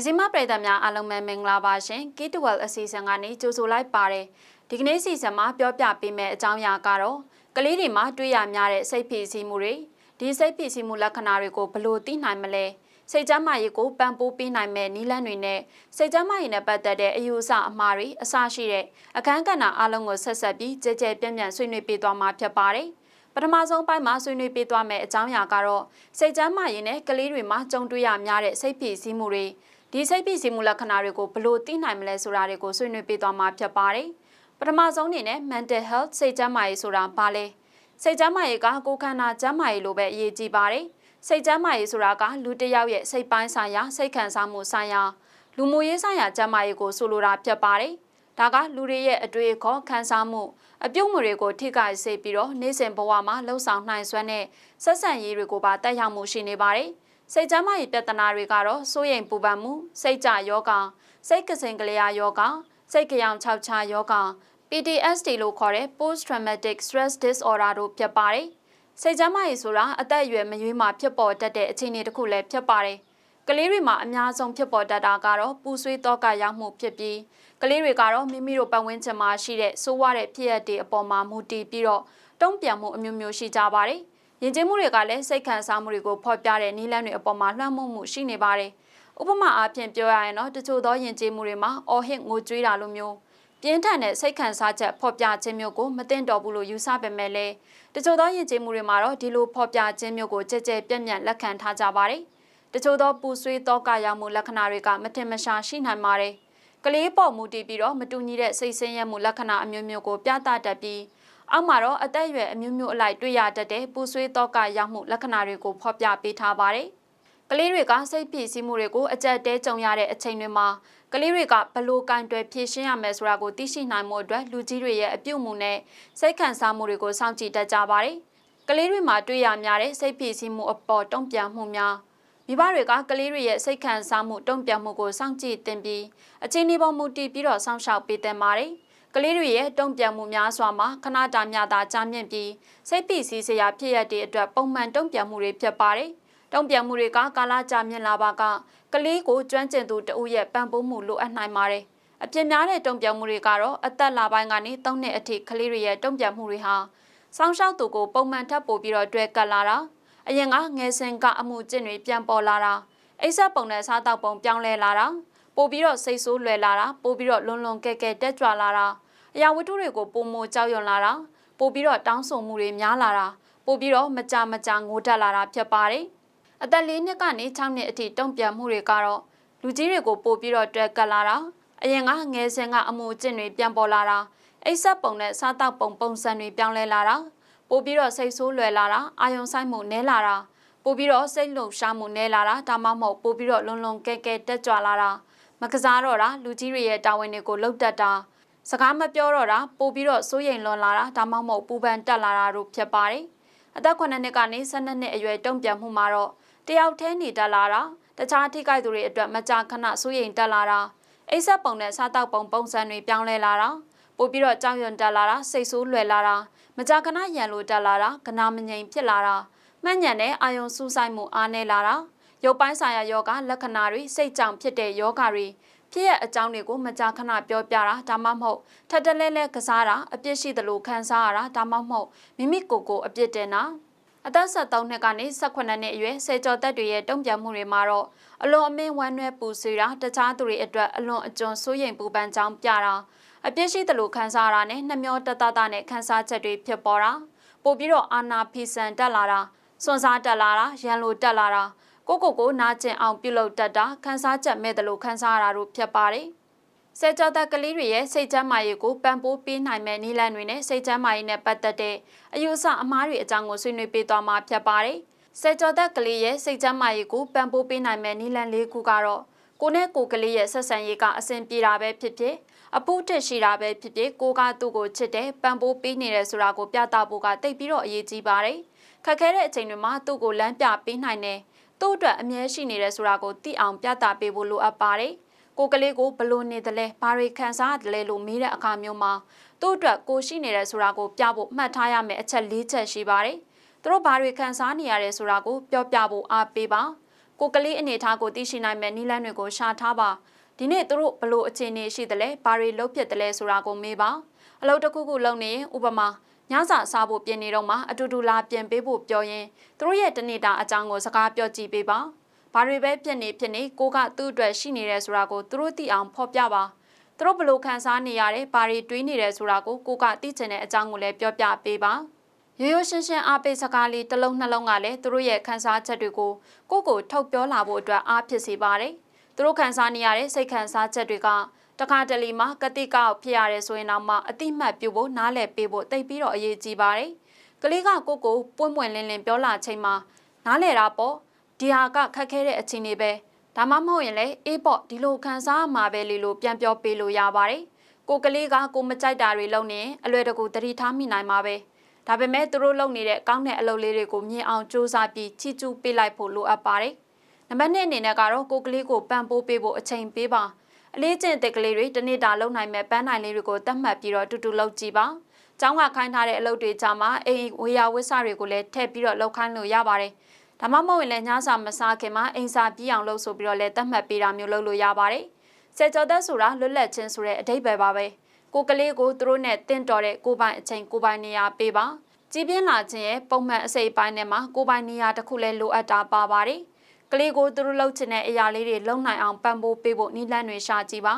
မြစီမပရိသတ်များအားလုံးပဲမင်္ဂလာပါရှင်။ K12 အစီအစဉ်ကနေကြိုဆိုလိုက်ပါတယ်။ဒီကနေ့စီစဉ်မှာပြောပြပေးမယ့်အကြောင်းအရာကတော့ကလေးတွေမှာတွေ့ရများတဲ့စိတ်ဖိစီးမှုတွေဒီစိတ်ဖိစီးမှုလက္ခဏာတွေကိုဘယ်လိုသိနိုင်မလဲ။စိတ်ကြမ်းမာရေးကိုပံ့ပိုးပေးနိုင်မဲ့နည်းလမ်းတွေနဲ့စိတ်ကြမ်းမာရေးနဲ့ပတ်သက်တဲ့အယူအဆအမှားတွေအစရှိတဲ့အခန်းကဏ္ဍအားလုံးကိုဆက်ဆက်ပြီးကြဲကြဲပြန့်ပြန့်ဆွေးနွေးပေးသွားမှာဖြစ်ပါတယ်။ပထမဆုံးပိုင်းမှာဆွေးနွေးပေးသွားမယ့်အကြောင်းအရာကတော့စိတ်ကြမ်းမာရေးနဲ့ကလေးတွေမှာကြုံတွေ့ရများတဲ့စိတ်ဖိစီးမှုတွေ ဒီစိတ်ဖိစီးမှုလက္ခဏာတွေကိုဘယ်လိုသိနိုင်မလဲဆိုတာတွေကိုဆွေးနွေးပေးသွားမှာဖြစ်ပါတယ်။ပထမဆုံးအနေနဲ့ mental health စိတ်ကျန်းမာရေးဆိုတာဘာလဲ။စိတ်ကျန်းမာရေးကကိုယ်ခန္ဓာကျန်းမာရေးလိုပဲအရေးကြီးပါတယ်။စိတ်ကျန်းမာရေးဆိုတာကလူတစ်ယောက်ရဲ့စိတ်ပိုင်းဆိုင်ရာစိတ်ခံစားမှုဆိုင်ရာလူမှုရေးဆိုင်ရာကျန်းမာရေးကိုဆိုလိုတာဖြစ်ပါတယ်။ဒါကလူတွေရဲ့အတွေ့အခေါ်ခံစားမှုအပြုတ်မှုတွေကိုထိခိုက်စေပြီးတော့နေ့စဉ်ဘဝမှာလှုပ်ဆောင်နိုင်စွမ်းတဲ့ဆက်ဆံရေးတွေကိုပါတက်ရောက်မှုရှိနေပါတယ်။ စိတ်ကျန်းမာရေးပြဿနာတွေကတော့စိုးရိမ်ပူပန်မှုစိတ်ကြယောဂစိတ်ကစင်ကလေးယာယောဂစိတ်ကြောင်ခြောက်ခြားယောဂ PTSD လို့ခေါ်တဲ့ Post Traumatic Stress Disorder တို့ဖြစ်ပါတယ်။စိတ်ကျန်းမာရေးဆိုတာအသက်အရွယ်မရွေးမှဖြစ်ပေါ်တတ်တဲ့အခြေအနေတစ်ခုလည်းဖြစ်ပါတယ်။ကလေးတွေမှာအများဆုံးဖြစ်ပေါ်တတ်တာကတော့ပူဆွေးတော့ကရောက်မှုဖြစ်ပြီးကလေးတွေကတော့မိမိတို့ပတ်ဝန်းကျင်မှာရှိတဲ့ဆိုးဝါးတဲ့ဖြစ်ရပ်တွေအပေါ်မှာမူတည်ပြီးတော့တုံ့ပြန်မှုအမျိုးမျိုးရှိကြပါတယ်။ ယဉ်ကျေးမှုတွေကလည်းစိတ်ခံစားမှုတွေကိုဖော်ပြတဲ့နည်းလမ်းတွေအပေါ်မှာလွှမ်းမိုးမှုရှိနေပါတယ်။ဥပမာအားဖြင့်ပြောရရင်တော့တချို့သောယဉ်ကျေးမှုတွေမှာအော်ဟစ်ငိုကြွေးတာလိုမျိုးပြင်းထန်တဲ့စိတ်ခံစားချက်ဖော်ပြခြင်းမျိုးကိုမသိတော့ဘူးလို့ယူဆပေမဲ့လည်းတချို့သောယဉ်ကျေးမှုတွေမှာတော့ဒီလိုဖော်ပြခြင်းမျိုးကိုကြဲကြဲပြန့်ပြန့်လက်ခံထားကြပါတယ်။တချို့သောပူဆွေးသောကရောက်မှုလက္ခဏာတွေကမထင်မရှားရှိနိုင်ပါတယ်။ကလေးပေါ်မူတည်ပြီးတော့မတူညီတဲ့စိတ်ဆင်းရဲမှုလက္ခဏာအမျိုးမျိုးကိုပြသတတ်ပြီး အောက်မှာတော့အသက်အရွယ်အမျိုးမျိုးအလိုက်တွေ့ရတတ်တဲ့ပူဆွေးတော့ကရောက်မှုလက္ခဏာတွေကိုဖော်ပြပေးထားပါတယ်။ကလေးတွေကစိတ်ဖိစီးမှုတွေကိုအကြက်တဲကြုံရတဲ့အချိန်တွေမှာကလေးတွေကဘလို့ကင်တွယ်ဖြည့်ရှင်းရမယ်ဆိုတာကိုသိရှိနိုင်မှုအတွက်လူကြီးတွေရဲ့အပြုအမူနဲ့စိတ်ခံစားမှုတွေကိုစောင့်ကြည့်တတ်ကြပါတယ်။ကလေးတွေမှာတွေ့ရများတဲ့စိတ်ဖိစီးမှုအပေါ်တုံ့ပြန်မှုများမိဘတွေကကလေးတွေရဲ့စိတ်ခံစားမှုတုံ့ပြန်မှုကိုစောင့်ကြည့်တင်ပြီးအချိန်ဒီပေါ်မူတည်ပြီးတော့စောင့်ရှောက်ပေးတင်ပါတယ်။ ကလေးတွေရဲ့တုံ့ပြန်မှုများစွာမှာခဏတာမြတာကြားမြင့်ပြီးစိတ်ပီစီးစရာဖြစ်ရတဲ့အတွက်ပုံမှန်တုံ့ပြန်မှုတွေဖြစ်ပါတယ်။တုံ့ပြန်မှုတွေကကာလကြာမြင့်လာပါကကလေးကိုကျွမ်းကျင်သူတဦးရဲ့ပံ့ပိုးမှုလိုအပ်နိုင်ပါတယ်။အပြင်းများတဲ့တုံ့ပြန်မှုတွေကတော့အသက်လာပိုင်းကနေ၃နှစ်အထိကလေးတွေရဲ့တုံ့ပြန်မှုတွေဟာစောင်းရှောက်သူကိုပုံမှန်ထပ်ပို့ပြီးတော့တွဲကပ်လာတာအရင်ကငယ်စဉ်ကအမှုကျင့်တွေပြန်ပေါ်လာတာအိဆက်ပုံနဲ့စားတောက်ပုံပြောင်းလဲလာတာ ပို့ပြီးတော့စိတ်ဆိုးလွယ်လာတာပို့ပြီးတော့လွန်လွန်ကဲကဲတက်ကြွလာတာအရာဝတ္ထုတွေကိုပုံမကြောက်ရွံ့လာတာပို့ပြီးတော့တောင်းဆိုမှုတွေများလာတာပို့ပြီးတော့မကြမကြငိုတက်လာတာဖြစ်ပါတယ်အသက်၄နှစ်ကနေ6နှစ်အထိတုံ့ပြန်မှုတွေကတော့လူကြီးတွေကိုပို့ပြီးတော့တွဲကပ်လာတာအရင်ကငယ်စဉ်ကအမှုကျင့်တွေပြန်ပေါ်လာတာအိဆက်ပုံနဲ့စားတောက်ပုံပုံစံတွေပြောင်းလဲလာတာပို့ပြီးတော့စိတ်ဆိုးလွယ်လာတာအာယုံဆိုင်မှုနည်းလာတာပို့ပြီးတော့စိတ်လုံရှားမှုနည်းလာတာဒါမှမဟုတ်ပို့ပြီးတော့လွန်လွန်ကဲကဲတက်ကြွလာတာ မကစားတော့တာလူကြီးတွေရဲ့တာဝန်တွေကိုလှုပ်တတ်တာစကားမပြောတော့တာပို့ပြီးတော့စိုးရိမ်လွန်လာတာဒါမှမဟုတ်ပူပန်တက်လာတာတို့ဖြစ်ပါတယ်အသက်9နှစ်ကနေ12နှစ်အရွယ်တုံ့ပြန်မှုမှာတော့တယောက်တည်းနေတက်လာတာတခြားထိခိုက်သူတွေအတွက်မကြာခဏစိုးရိမ်တက်လာတာအိဆက်ပုံနဲ့စားတောက်ပုံပုံစံတွေပြောင်းလဲလာတာပို့ပြီးတော့ကြောင်ရွံတက်လာတာစိတ်ဆိုးလွယ်လာတာမကြာခဏရန်လိုတက်လာတာကနာမငြိမ်ဖြစ်လာတာမှန်ညံတဲ့အာယုံစူးစိုက်မှုအားနည်းလာတာ ရုပ်ပိုင်းဆိုင်ရာယောဂလက္ခဏာတွေစိတ်ကြောင့်ဖြစ်တဲ့ယောဂတွေဖြစ်ရအကြောင်းတွေကိုမကြာခဏပြောပြတာဒါမှမဟုတ်ထပ်တလဲလဲကစားတာအပြစ်ရှိသလိုခံစားရတာဒါမှမဟုတ်မိမိကိုယ်ကိုအပြစ်တင်တာအသက်73နှစ်ကနေ18နှစ်အရွယ်ဆယ်ကျော်သက်တွေရဲ့တုံ့ပြန်မှုတွေမှာတော့အလွန်အမင်းဝမ်းနည်းပူဆွေးတာတခြားသူတွေအတွက်အလွန်အကျွံစိုးရိမ်ပူပန်ကြောင်းပြတာအပြစ်ရှိသလိုခံစားရတာနဲ့နှမျောတတတနဲ့ခံစားချက်တွေဖြစ်ပေါ်တာပို့ပြီးတော့အာနာဖီဆန်တက်လာတာစွန်စားတက်လာတာရန်လိုတက်လာတာ ကိုကိုကိုနာကျင်အောင်ပြုလုပ်တတ်တာခန်းစားချက်မဲ့တယ်လို့ခန်းစားရတာတို့ဖြစ်ပါတယ်။ဆယ်ကျော်သက်ကလေးတွေရဲ့စိတ်ချမ်းမာရေးကိုပံ့ပိုးပေးနိုင်မဲ့နည်းလမ်းတွေနဲ့စိတ်ချမ်းမာရေးနဲ့ပတ်သက်တဲ့အယူအဆအမှားတွေအကြောင်းကိုဆွေးနွေးပေးသွားမှာဖြစ်ပါတယ်။ဆယ်ကျော်သက်ကလေးရဲ့စိတ်ချမ်းမာရေးကိုပံ့ပိုးပေးနိုင်မဲ့နည်းလမ်းလေးခုကတော့ကိုနဲ့ကိုကလေးရဲ့ဆက်ဆံရေးကအဆင်ပြေတာပဲဖြစ်ဖြစ်အပူတက်ရှိတာပဲဖြစ်ဖြစ်ကိုကသူ့ကိုချစ်တယ်ပံ့ပိုးပေးနေတယ်ဆိုတာကိုပြသဖို့ကတိတ်ပြီးတော့အရေးကြီးပါတယ်။ခက်ခဲတဲ့အချိန်တွေမှာသူ့ကိုလမ်းပြပေးနိုင်တယ် သူ့အတွက်အမြဲရှိနေတယ်ဆိုတာကိုသိအောင်ပြသပေးဖို့လိုအပ်ပါတယ်။ကိုကလေးကိုဘလို့နေတယ်လဲဘာတွေခံစားရတယ်လဲလို့မေးတဲ့အခါမျိုးမှာသူ့အတွက်ကိုရှိနေတယ်ဆိုတာကိုပြဖို့မှတ်ထားရမယ့်အချက်၄ချက်ရှိပါတယ်။သူတို့ဘာတွေခံစားနေရတယ်ဆိုတာကိုပြောပြဖို့အားပေးပါ။ကကိုကလေးအနေထားကိုသိရှိနိုင်မဲ့နီလန်းတွေကိုရှာထားပါဒီနေ့သူတို့ဘလို့အခြေအနေရှိသလဲဘာတွေလုပ်ဖြစ်တယ်လဲဆိုတာကိုမေးပါအလုပ်တစ်ခုခုလုပ်နေရင်ဥပမာ ညစာစားဖို့ပြင်နေတော့မှအတူတူလာပြင်ပေးဖို့ပြောရင်သူတို့ရဲ့တနေ့တာအကြောင်းကိုစကားပြောကြည့်ပေးပါဘာတွေပဲဖြစ်နေဖြစ်နေကိုကသူ့အတွက်ရှိနေတယ်ဆိုတာကိုသူတို့သိအောင်ဖော်ပြပါသူတို့ဘလို့ခံစားနေရတယ်ဘာတွေတွေးနေတယ်ဆိုတာကိုကိုကသိချင်တဲ့အကြောင်းကိုလည်းပြောပြပေးပါရိုးရိုးရှင်းရှင်းအားပေးစကားလေးတစ်လုံးနှလုံးကလည်းသူတို့ရဲ့ခံစားချက်တွေကိုကိုကိုထုတ်ပြောလာဖို့အတွက်အားဖြစ်စေပါတယ်သူတို့ခံစားနေရတဲ့စိတ်ခံစားချက်တွေက တခါတလေမှာကတိကောက်ဖြစ်ရတယ်ဆိုရင်တော့မှအတိမတ်ပြုဖို့နားလည်ပေးဖို့တိတ်ပြီးတော့အရေးကြီးပါတယ်ကလေးကကိုကိုပွင့်ပွင့်လင်းလင်းပြောလာချိန်မှာနားလည်တာပေါ့ဒီဟာကခက်ခဲတဲ့အခြေအနေပဲဒါမှမဟုတ်ရင်လည်းအေးပေါ့ဒီလိုခံစားမှာပဲလေလို့ပြန်ပြောပေးလို့ရပါတယ်ကိုကလေးကကိုမကြိုက်တာတွေလုပ်နေရင်အလွယ်တကူသတိထားမိနိုင်မှာပဲဒါပေမဲ့သူတို့လုပ်နေတဲ့ကောင်းတဲ့အလုပ်လေးတွေကိုမြင်အောင်စူးစမ်းပြီးချီကျူးပေးလိုက်ဖို့လိုအပ်ပါတယ်နံပါတ်1အနေနဲ့ကတော့ကိုကလေးကိုပံ့ပိုးပေးဖို့အချိန်ပေးပါ အလေးကျင့်တက်ကလေးတွေတနေ့တာလုပ်နိုင်မဲ့ပန်းနိုင်လေးတွေကိုတတ်မှတ်ပြီးတော့တူတူလုပ်ကြည့်ပါ။ကျောင်းကခိုင်းထားတဲ့အလုပ်တွေကြမှာအိမ်ဝေယဝစ္စတွေကိုလည်းထည့်ပြီးတော့လုပ်ခိုင်းလို့ရပါတယ်။ဒါမှမဟုတ်ရင်လည်းညစာမစားခင်မှာအိမ်စာပြီးအောင်လုပ်ဆိုပြီးတော့လည်းတတ်မှတ်ပေးတာမျိုးလုပ်လို့ရပါတယ်။စေကျော်သက်ဆိုတာလွတ်လပ်ခြင်းဆိုတဲ့အဓိပ္ပာယ်ပါပဲ။ကိုကလေးကိုသူတို့နဲ့တင့်တော်တဲ့ကိုပိုင်အချိန်ကိုပိုင်နေရာပေးပါ။ကြီးပြင်းလာခြင်းရဲ့ပုံမှန်အစိပ်ပိုင်းထဲမှာကိုပိုင်နေရာတစ်ခုလည်းလိုအပ်တာပါပါတယ်။ ကလေးကိုသူတို့လှုပ်ချင်တဲ့အရာလေးတွေလုံနိုင်အောင်ပံ့ပိုးပေးဖို့နီလန်းတွေရှာကြည့်ပါ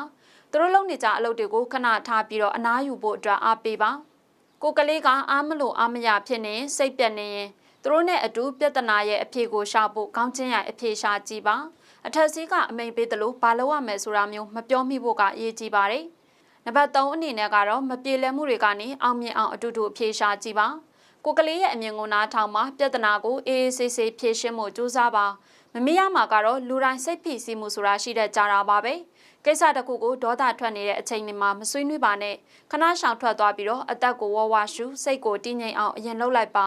သူတို့လုံနေကြအလုပ်တွေကိုခဏထားပြီးတော့အနားယူဖို့အတွက်အားပေးပါကိုကလေးကအားမလို့အားမရဖြစ်နေစိတ်ပြက်နေရင်သူတို့နဲ့အတူပြဿနာရဲ့အဖြေကိုရှာဖို့ကောင်းချင်းရအဖြေရှာကြည့်ပါအထက်စီးကအမိန်ပေးတယ်လို့ဘာလို့ရမယ်ဆိုတာမျိုးမပြောမိဖို့ကအရေးကြီးပါတယ်နံပါတ်3အနေနဲ့ကတော့မပြေလည်မှုတွေကနေအောင်မြင်အောင်အတူတူအဖြေရှာကြည့်ပါကိုကလေးရဲ့အမြင်ကိုနားထောင်မှပြဿနာကိုအေးအေးဆေးဆေးဖြေရှင်းဖို့ကြိုးစားပါ မမေ့ရမှာကတော့လူတိုင်းစိတ်ဖိစီးမှုဆိုတာရှိတဲ့ကြတာပါပဲကိစ္စတစ်ခုကိုဒေါသထွက်နေတဲ့အချိန်တွေမှာမဆွေးနွေးပါနဲ့ခဏရှောင်ထွက်သွားပြီးတော့အသက်ကိုဝဝရှုစိတ်ကိုတည်ငြိမ်အောင်အရင်လှုပ်လိုက်ပါ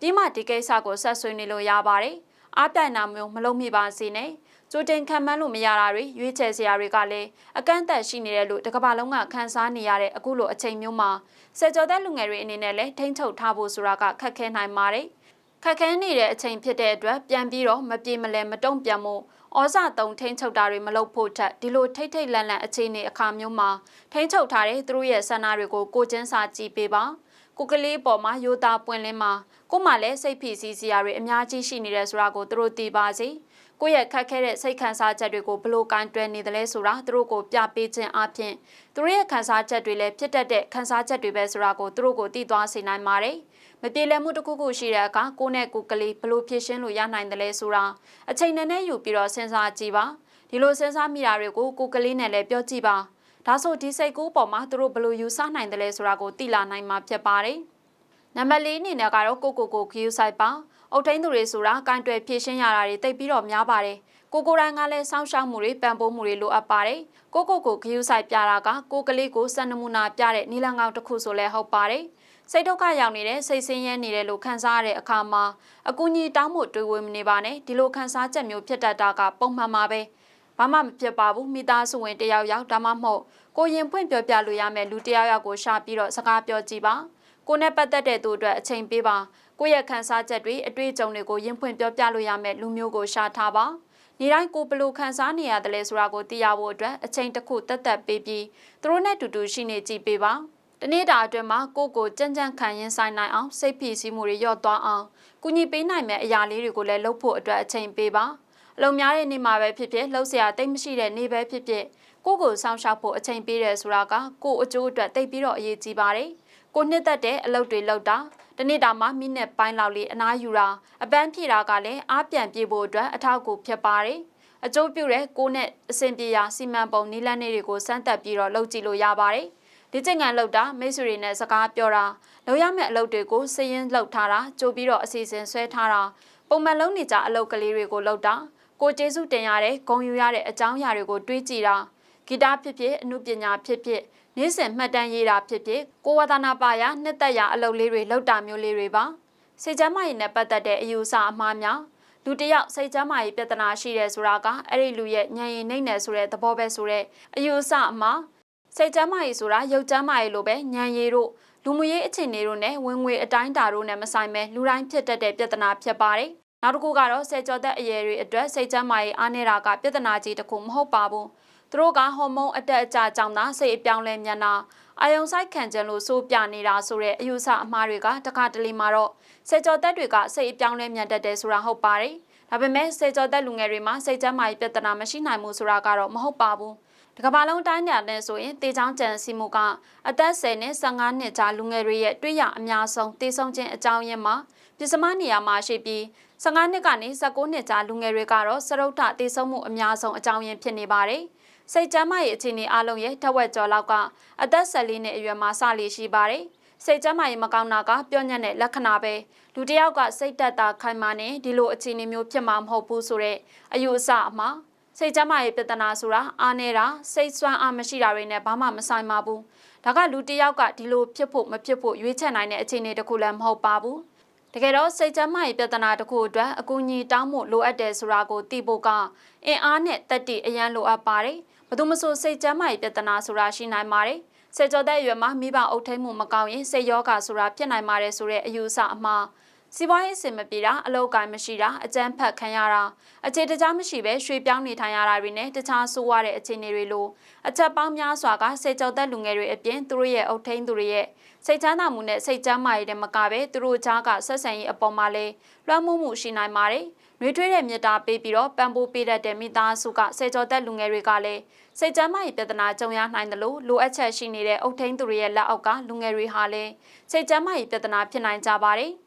ပြီးမှဒီကိစ္စကိုဆက်ဆွေးနေလို့ရပါတယ်အားပြိုင်နာမျိုးမလုံးမိပါစေနဲ့ကြိုတင်ခံမှန်းလို့မရတာတွေရွေးချယ်စရာတွေကလည်းအကန့်အသတ်ရှိနေတယ်လို့တကဘာလုံးကခန်းစားနေရတဲ့အခုလိုအချိန်မျိုးမှာစေကျော်သက်လူငယ်တွေအနေနဲ့လည်းထိမ့်ချုပ်ထားဖို့ဆိုတာကခက်ခဲနိုင်ပါတယ် ခက်ခဲနေတဲ့အချိန်ဖြစ်တဲ့အတွက်ပြန်ပြီးတော့မပြေမလဲမတုံ့ပြန်မှုဩဇာတုံထိန်းချုပ်တာတွေမလုပ်ဖို့ထက်ဒီလိုထိတ်ထိတ်လန့်လန့်အခြေအနေအခါမျိုးမှာထိန်းချုပ်ထားတဲ့သူတို့ရဲ့ဆန္ဒတွေကိုကိုကျင်းစာကြည့်ပေးပါကိုကလေးပေါ်မှာယိုတာပွင့်လင်းမှာကိုမှလည်းစိတ်ဖိစီးစရာတွေအများကြီးရှိနေတယ်ဆိုတာကိုသူတို့သိပါစေကိုယ့်ရဲ့ခက်ခဲတဲ့စိတ်ခံစားချက်တွေကိုဘလို့ကန်တွယ်နေတယ်လဲဆိုတာသူတို့ကိုပြပေးခြင်းအပြင်သူတို့ရဲ့ခံစားချက်တွေလည်းဖြစ်တတ်တဲ့ခံစားချက်တွေပဲဆိုတာကိုသူတို့ကိုသိသွားစေနိုင်ပါတယ်။မ ပြေလည်မှုတစ်ခုခုရှိတဲ့အခါကိုနဲ့ကိုကလေးဘလို့ဖြည့်ရှင်းလို့ရနိုင်တယ်လဲဆိုတာအချိန်နဲ့နဲ့ယူပြီးတော့စဉ်းစားကြည့်ပါဒီလိုစဉ်းစားမိတာတွေကိုကိုကလေးနဲ့လည်းပြောကြည့်ပါဒါဆိုဒီစိတ်ကူးပေါ်မှာသူတို့ဘလို့ယူဆနိုင်တယ်လဲဆိုတာကိုသိလာနိုင်မှာဖြစ်ပါတယ်နံပါတ်၄အနေနဲ့ကတော့ကိုကိုကိုခယူဆိုင်ပါအုတ်ထင်းသူတွေဆိုတာကင်တွယ်ဖြည့်ရှင်းရတာတွေတိတ်ပြီးတော့များပါတယ်ကိုကိုရိုင်းကလည်းစောင့်ရှောက်မှုတွေပံ့ပိုးမှုတွေလိုအပ်ပါတယ်ကိုကိုကိုခယူဆိုင်ပြတာကကိုကလေးကိုစံနမူနာပြတဲ့နီလန်ကောင်တစ်ခုဆိုလဲဟုတ်ပါတယ် စိတ်ဒုက္ခရောက်နေတဲ့စိတ်ဆင်းရဲနေတယ်လို့ခံစားရတဲ့အခါမှာအကူအညီတောင်းဖို့တွေးဝေမနေပါနဲ့ဒီလိုခံစားချက်မျိုးဖြစ်တတ်တာကပုံမှန်ပါပဲဘာမှမဖြစ်ပါဘူးမိသားစုဝင်တယောက်ယောက်ဒါမှမဟုတ်ကိုရင်ပွင့်ပြောပြလို့ရမယ်လူတယောက်ယောက်ကိုရှာပြီးတော့စကားပြောကြည့်ပါကိုနဲ့ပတ်သက်တဲ့သူအတွက်အချိန်ပေးပါကိုရဲ့ခံစားချက်တွေအတွေ့အကြုံတွေကိုရင်ဖွင့်ပြောပြလို့ရမယ်လူမျိုးကိုရှာထားပါနေတိုင်းကိုဘလို့ခံစားနေရတယ်လဲဆိုတာကိုသိရဖို့အတွက်အချိန်တစ်ခုတက်တက်ပေးပြီးသူတို့နဲ့တူတူရှိနေကြည့်ပေးပါတ နေ့တာအတွင်းမှာကိုကိုကြမ်းကြမ်းခံရင်ဆိုင်နိုင်အောင်စိတ်ဖိစီးမှုတွေလျော့သွားအောင်ကုညီပေးနိုင်မယ့်အရာလေးတွေကိုလည်းလုပ်ဖို့အတွက်အချိန်ပေးပါအလုံများတဲ့နေ့မှာပဲဖြစ်ဖြစ်လှုပ်ရှားတိတ်မရှိတဲ့နေ့ပဲဖြစ်ဖြစ်ကိုကိုစောင့်ရှောက်ဖို့အချိန်ပေးတယ်ဆိုတာကကိုအကျိုးအတွက်တိတ်ပြီးတော့အရေးကြီးပါတယ်ကိုနှစ်သက်တဲ့အလုပ်တွေလုပ်တာတနေ့တာမှမိနစ်ပိုင်းလောက်လေးအနားယူတာအပန်းဖြေတာကလည်းအားပြန်ပြေဖို့အတွက်အထောက်အကူဖြစ်ပါတယ်အကျိုးပြုတဲ့ကိုနဲ့အဆင်ပြေရာစီမံပုံနည်းလမ်းတွေကိုစမ်းသပ်ပြီးတော့လုပ်ကြည့်လို့ရပါတယ် ဒီကျင့်ခံလောက်တာမိတ်ဆွေတွေနဲ့စကားပြောတာလုပ်ရမယ့်အလုပ်တွေကိုစည်ရင်လုပ်ထားတာကြိုပြီးတော့အစီအစဉ်ဆွဲထားတာပုံမှန်လုံးနေကြအလုပ်ကလေးတွေကိုလုပ်တာကိုကျေးဇူးတင်ရတဲ့ဂုဏ်ယူရတဲ့အကြောင်းအရာတွေကိုတွေးကြည့်တာဂီတဖြစ်ဖြစ်အမှုပညာဖြစ်ဖြစ်နေ့စဉ်မှတ်တမ်းရေးတာဖြစ်ဖြစ်ကိုဝါသနာပါရနှစ်သက်ရအလုပ်လေးတွေလုပ်တာမျိုးလေးတွေပါစေချမ်းမရင်နဲ့ပတ်သက်တဲ့အယူအဆအမှားများလူတယောက်စိတ်ချမ်းမာရေးပြဿနာရှိတယ်ဆိုတာကအဲ့ဒီလူရဲ့ဉာဏ်ရည်နှိမ့်နယ်ဆိုတဲ့သဘောပဲဆိုတဲ့အယူအဆအမှား စိတ်ကျမ်းမာရေးဆိုတာရုပ်ကျမ်းမာရေးလိုပဲညံရည်တို့လူမှုရေးအခြေအနေတို့နဲ့ဝင်ငွေအတိုင်းတာတို့နဲ့မဆိုင်ပဲလူတိုင်းဖြစ်တတ်တဲ့ပြဿနာဖြစ်ပါတယ်နောက်တစ်ခုကတော့စေကျော်သက်အရွယ်တွေအတွက်စိတ်ကျန်းမာရေးအားနည်းတာကပြဿနာကြီးတစ်ခုမဟုတ်ပါဘူးသူတို့ကဟော်မုန်းအတက်အကျကြောင့်သာစိတ်အပြောင်းလဲမြန်တာအာယုံဆိုင်ခံကြလို့စိုးပြနေတာဆိုတဲ့အယူဆအမှားတွေကတခါတလေမှာတော့စေကျော်သက်တွေကစိတ်အပြောင်းလဲမြန်တတ်တယ်ဆိုတာဟုတ်ပါတယ်ဒါပေမဲ့စေကျော်သက်လူငယ်တွေမှာစိတ်ကျန်းမာရေးပြဿနာမရှိနိုင်ဘူးဆိုတာကတော့မဟုတ်ပါဘူး တကမ္ဘာလုံးတိုင်းညာနဲ့ဆိုရင်တေချောင်းကြံစီမှုကအသက်10နဲ့15နှစ်ကြာလူငယ်တွေရဲ့တွေ့ရအများဆုံးတေဆုံးခြင်းအကြောင်းရင်းမှာပြစ္စမနေရာမှာရှိပြီး15နှစ်ကနေ19နှစ်ကြာလူငယ်တွေကတော့စရုပ်ထတေဆုံးမှုအများဆုံးအကြောင်းရင်းဖြစ်နေပါတယ်။စိတ်ကျန်းမာရေးအခြေအနေအလုံးရဲ့ထက်ဝက်ကျော်လောက်ကအသက်14နှစ်အရွယ်မှာစလီရှိပါတယ်။စိတ်ကျန်းမာရေးမကောင်းတာကပြောညံ့တဲ့လက္ခဏာပဲလူတစ်ယောက်ကစိတ်တက်တာခိုင်မာနေဒီလိုအခြေအနေမျိုးဖြစ်မှာမဟုတ်ဘူးဆိုတဲ့အယူအဆအမှား စိတ်ကျန်းမာရေးပြဿနာဆိုတာအားနေတာစိတ်ဆွမ်းအားမရှိတာတွေနဲ့ဘာမှမဆိုင်ပါဘူးဒါကလူတစ်ယောက်ကဒီလိုဖြစ်ဖို့မဖြစ်ဖို့ရွေးချယ်နိုင်တဲ့အခြေအနေတစ်ခုလည်းမဟုတ်ပါဘူးတကယ်တော့စိတ်ကျန်းမာရေးပြဿနာတစ်ခုအတွက်အကူအညီတောင်းဖို့လိုအပ်တယ်ဆိုတာကိုသိဖို့ကအင်အားနဲ့တက်တည်အရန်လိုအပ်ပါတယ်ဘယ်သူမဆိုစိတ်ကျန်းမာရေးပြဿနာဆိုတာရှိနိုင်ပါတယ်စေကျော်တဲ့ရွယ်မှာမိဘအုပ်ထိန်မှုမကောင်းရင်စိတ်ယောဂဆိုတာဖြစ်နိုင်ပါတယ်ဆိုတဲ့အယူအဆအမှား စီးပွားရေးစင်မပြေတာအလောက်ကိုင်းမရှိတာအကြမ်းဖက်ခံရတာအခြေတကြားမရှိပဲရွှေပြောင်းနေထိုင်ရတာတွေနဲ့တခြားဆိုးရတဲ့အခြေအနေတွေလိုအချက်ပေါင်းများစွာကစေကြောသက်လူငယ်တွေအပြင်သူတို့ရဲ့အုပ်ထိန်းသူတွေရဲ့စိတ်ချမ်းသာမှုနဲ့စိတ်ကျန်းမာရေးတွေမကပဲသူတို့ကြားကဆက်ဆံရေးအပေါ်မှာလည်းလွှမ်းမိုးမှုရှိနိုင်ပါတယ်။နှွေးထွေးတဲ့မြတ်တာပေးပြီးတော့ပံပိုးပေးတတ်တဲ့မိသားစုကစေကြောသက်လူငယ်တွေကလည်းစိတ်ကျန်းမာရေးပြဿနာကြုံရနိုင်တယ်လို့လိုအပ်ချက်ရှိနေတဲ့အုပ်ထိန်းသူတွေရဲ့လက်အောက်ကလူငယ်တွေဟာလည်းစိတ်ကျန်းမာရေးပြဿနာဖြစ်နိုင်ကြပါတယ်။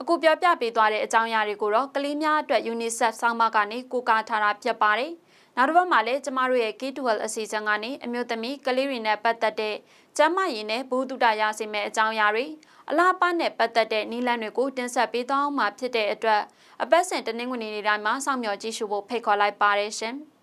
အခုပြောပြပေးသွားတဲ့အကြောင်းအရာတွေကိုတော့ကလေးများအတွက် UNICEF ဆောင်းပါးကနေကိုးကားထားတာဖြစ်ပါတယ်။နောက်တစ်ပတ်မှာလည်းကျမတို့ရဲ့ K12 အစီအစဉ်ကနေအမျိုးသမီးကလေးတွေနဲ့ပတ်သက်တဲ့ကျန်းမာရေးနဲ့ဘူတုတရစေမယ့်အကြောင်းအရာတွေအလားပါနဲ့ပတ်သက်တဲ့နည်းလမ်းတွေကိုတင်ဆက်ပေးသွားအောင်မှာဖြစ်တဲ့အတွက်အပတ်စဉ်တနင်္ဂနွေနေ့တိုင်းမှာစောင့်မျှော်ကြည့်ရှုဖို့ဖိတ်ခေါ်လိုက်ပါတယ်ရှင်။